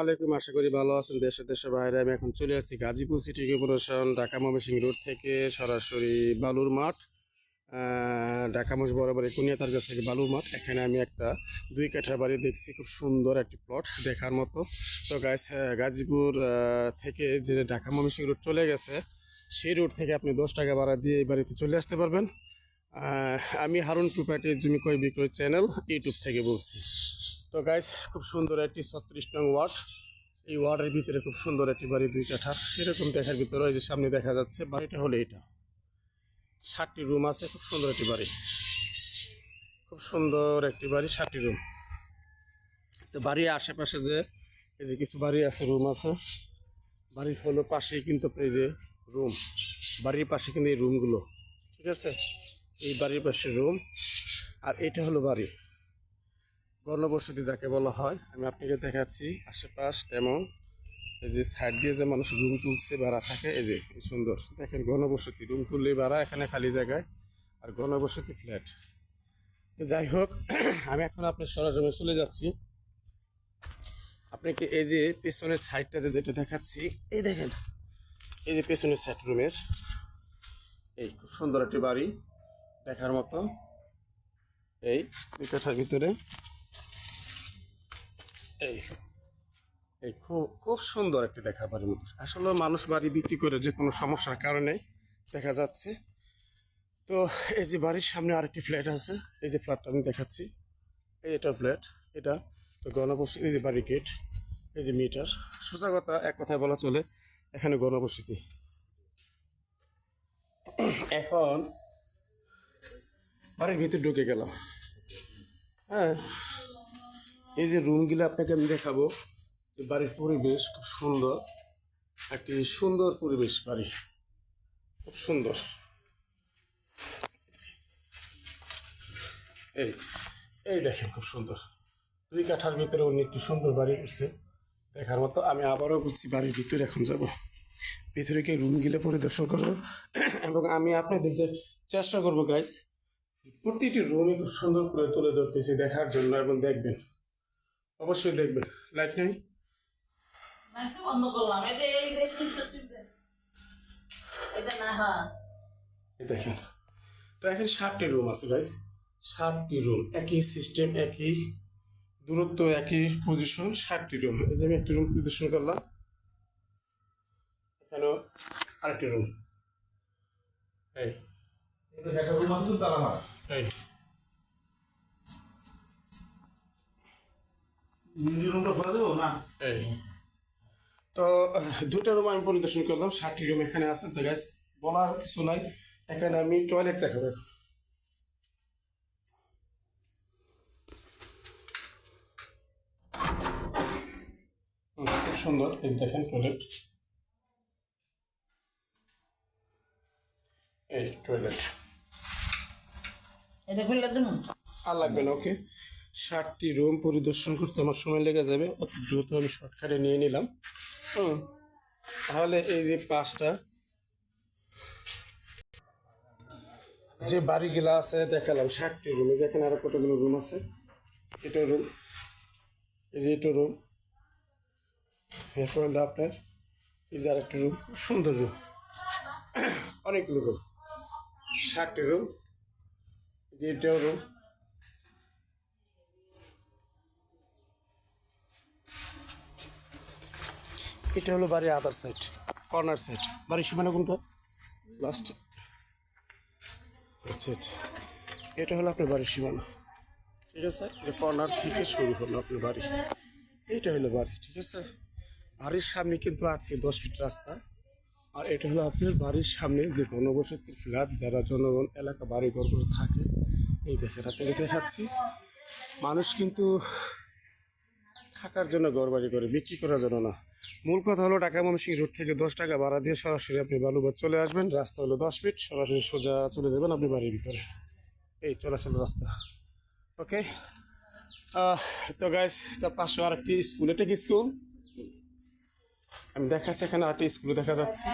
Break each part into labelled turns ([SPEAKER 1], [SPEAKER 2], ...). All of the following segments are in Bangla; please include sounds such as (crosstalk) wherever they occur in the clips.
[SPEAKER 1] আলাইকুম আশা করি ভালো আছেন দেশে দেশে বাইরে। আমি এখন চলে আসছি Gazipur city corporation, Dhaka Mymensingh road থেকে সরাসরি বালুর মাঠ। ঢাকা মোষ বরাবর কুনিয়াতার কাছ থেকে বালুর মাঠ। এখানে আমি একটা দুই কাঠা বাড়ি দেখছি, খুব সুন্দর একটি প্লট দেখার মতো। তো গাইস গাজীপুর থেকে যে ঢাকা ময়মনসিংহ রোড চলে গেছে, সেই রোড থেকে আপনি দশ টাকা ভাড়া দিয়ে এই বাড়িতে চলে আসতে পারবেন। আমি হারুন প্রপার্টির জমি ক্রয় বিক্রয় চ্যানেল ইউটিউব থেকে বলছি। তো গাইস খুব সুন্দর একটি ছত্রিশ নং ওয়ার্ড। এই ওয়ার্ডের ভিতরে খুব সুন্দর একটি বাড়ি, দুই কাঠার সেরকম দেখার ভিতরে ওই যে সামনে দেখা যাচ্ছে, বাড়িটা হলো এটা। ষাটটি রুম আছে, খুব সুন্দর একটি বাড়ি। খুব সুন্দর একটি বাড়ি ষাটটি রুম। তো বাড়ির আশেপাশে যে এই যে কিছু বাড়ি আছে, রুম আছে, বাড়ির হলো পাশেই কিন্তু এই যে রুম। বাড়ির পাশে কিন্তু এই রুমগুলো, ঠিক আছে? এই বাড়ির পাশে রুম। আর এটা হলো বাড়ি। গণবসতি যাকে বলা হয়, আমি আপনাকে দেখাচ্ছি আশেপাশ এবং এই যে সাইড দিয়ে যে মানুষ রুম তুলছে, ভাড়া থাকে, এই যে সুন্দর। দেখেন গণবসতি রুম তুললে ভাড়া, এখানে খালি জায়গায়। আর গণবসতি ফ্ল্যাট তো যাই হোক, (clears throat) আমি এখন আপনার সরাসরি চলে যাচ্ছি। আপনাকে এই যে পেছনের সাইডটা যে যেটা দেখাচ্ছি, এই দেখেন, এই যে পেছনের সাইড রুমের এই খুব সুন্দর একটি বাড়ি দেখার মতো। এই দুই ভিতরে এই এই খুব খুব সুন্দর একটি দেখা বাড়ির মতো। আসলে মানুষ বাড়ি বিক্রি করে যে কোনো সমস্যার কারণে দেখা যাচ্ছে। তো এই যে বাড়ির সামনে আরেকটি ফ্ল্যাট আছে, এই যে ফ্ল্যাটটা আমি দেখাচ্ছি। এই এটা ফ্ল্যাট, এটা তো গণবসতি, এই যে বাড়ি গেট, এই যে মিটার। সোজা কথা, এক কথায় বলা চলে, এখানে গণবসতি। এখন বাড়ির ভিতরে ঢুকে গেলাম। হ্যাঁ এই যে রুমগুলো আপনাকে আমি দেখাবো, যে বাড়ির পরিবেশ খুব সুন্দর। একটি সুন্দর পরিবেশ বাড়ি। খুব সুন্দর। এই এই দেখেন খুব সুন্দর। দুই কাঠার ভিতরে উনি একটি সুন্দর বাড়ি করছে দেখার মতো আমি আবারও বুঝছি বাড়ির ভিতরে এখন যাব। ভিতরে গিয়ে রুমগুলো পরিদর্শন করব। এবং আমি আপনাদের চেষ্টা করব গাইজ প্রতিটি রুমই খুব সুন্দর করে তুলে ধরতেছি দেখার জন্য এবং দেখবেন। অবশ্যই দেখবেন লাইট নেই?
[SPEAKER 2] বন্ধ করলাম। এই এই এটা না হ্যাঁ।
[SPEAKER 1] দেখেন। তো এখানে ষাটটি রুম আছে গাইজ ষাটটি রুম একই সিস্টেম একই দূরত্ব একই পজিশন ষাটটি রুম এই যে আমি একটি রুম পরিদর্শন করলাম। এখানেও আরেকটি রুম এই।
[SPEAKER 3] এটা একটা রুম আছে তো তালা মারা
[SPEAKER 1] এই। এই। তো দুটা রুম আমি পরিদর্শন করলাম ষাটটি রুম এখানে আছে তো বলার কিছু নাই। এখানে আমি টয়লেট দেখাবো। খুব সুন্দর এই দেখেন টয়লেট এই টয়লেট
[SPEAKER 2] এটা খুললে
[SPEAKER 1] আর লাগবে না ওকে ষাটটি রুম পরিদর্শন করতে আমার সময় লেগে যাবে। অত দ্রুত আমি শর্টকাটে নিয়ে নিলাম। হুম। তাহলে এই যে পাঁচটা। যে বাড়িগুলা আছে, দেখালাম ষাটটি রুম। এই যে এখানে আরও কতগুলো রুম আছে? এটা রুম। এই যে এটা রুম। এরপর আপনার। এই যে আরেকটা রুম। খুব সুন্দর রুম। অনেকগুলো রুম। ষাটটি রুম। এই যে এটাও রুম। এটা হলো বাড়ির আদার সাইড কর্নার সাইড বাড়ির সীমানা কোনটা? লাস্ট আচ্ছা আচ্ছা এটা হলো আপনার বাড়ির সীমানা। ঠিক আছে? যে কর্নার থেকে শুরু হলো আপনার বাড়ি। এইটা হলো বাড়ি, ঠিক আছে? বাড়ির সামনে কিন্তু আট থেকে দশ ফিট রাস্তা। আর এটা হলো আপনার বাড়ির সামনে যে ঘনবসতির ফ্ল্যাট যারা জনগণ, এলাকা বাড়ি ঘর করে থাকে। এই দেখেন, আপনাকে দেখাচ্ছি। মানুষ কিন্তু থাকার জন্য ঘর বাড়ি করে, বিক্রি করার জন্য না। মূল কথা হলো ঢাকা ময়মনসিংহ রোড থেকে দশ টাকা ভাড়া দিয়ে সরাসরি আপনি বালুবাদ চলে আসবেন। রাস্তা হলো দশ ফিট, সরাসরি সোজা চলে যাবেন আপনি বাড়ির ভিতরে। এই চলাচল রাস্তা। ওকে? তো গাইস তার পাশে আরেকটি স্কুল। এটা কি স্কুল? আমি দেখাচ্ছি এখানে আরেকটি স্কুল দেখা যাচ্ছে।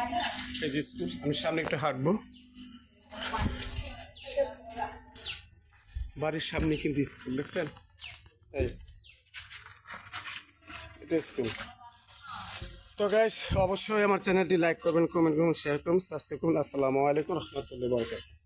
[SPEAKER 1] এই যে স্কুল, আমি সামনে একটু হাঁটবো। বাড়ির সামনে কিন্তু স্কুল, দেখছেন? এই। স্কুল তো গাইস অবশ্যই আমার চ্যানেলটি লাইক করবেন কমেন্ট করুন শেয়ার করুন সাবস্ক্রাইব করুন আসসালামু আলাইকুম রহমতুল্লাহ বরকাত